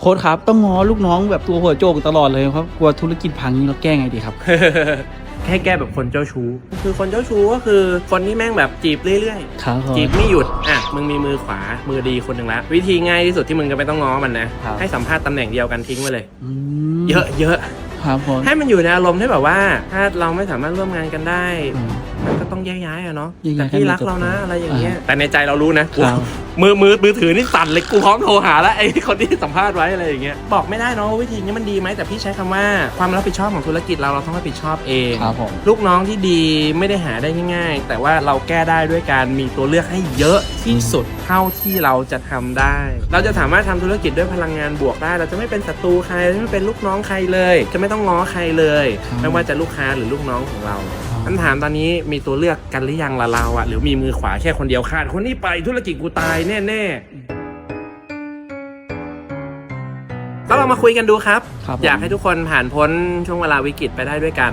โค้ดครับต้องง้อลูกน้องแบบตัวหัวโจกตลอดเลยครับกลัวธุรกิจพังนี้เราแก้ไงดีครับ แค่แก้แบบคนเจ้าชู้ คือคนเจ้าชู้ก็คือคนที่แม่งแบบจีบเรื่อยครับผม ๆ จีบไม่หยุด อะ มึงมีมือขวา มือดีคนหนึ่งละ วิธีง่ายที่สุดที่มึงจะไม่ต้องง้อมันนะ ครับ ให้สัมภาษณ์ตำแหน่งเดียวกันทิ้งไปเลย อืมเยอะเยอะครับผมให้มันอยู่ในอารมณ์ที่แบบว่า ถ้าเราไม่สามารถร่วมงานกันได้ อืม มันก็ต้องแยกย้ายอะเนาะแยกย้ายแต่พี่รักกันเรานะจบอะไรอย่างเงี้ยอ่าแต่ในใจเรารู้นะ ครับ มือมือมือถือนี่สั่นเลยกูพร้อมโทรหาแล้วไอ้คนที่สัมภาษณ์ไว้อะไรอย่างเงี้ยบอกไม่ได้เนาะว่าวิธีนี้มันดีไหมแต่พี่ใช้คำว่าความรับผิดชอบของธุรกิจเราเราต้องรับผิดชอบเอง ครับผม ลูกน้องที่ดีไม่ได้หาได้ง่าย ๆ แต่ว่าเราแก้ได้ด้วยการมีตัวเลือกให้เยอะที่สุดเท่าที่เราจะทำได้ เราจะสามารถทำธุรกิจด้วยพลังงานบวกได้ เราจะไม่เป็นศัตรูใครจะไม่เป็นลูกน้องใครเลย จะไม่ต้องง้อใครเลยครับไม่ว่าจะลูกค้าหรือลูกน้องของเรา ครับคำถามตอนนี้มีตัวเลือกกันหรือยังละเราอะหรือมีมือขวาแค่คนเดียวขาดคนนี้ไปธุรกิจกูตายแน่ๆก็ลองมาคุยกันดูครับ ครับผม อยากให้ทุกคนผ่านพ้นช่วงเวลาวิกฤตไปได้ด้วยกัน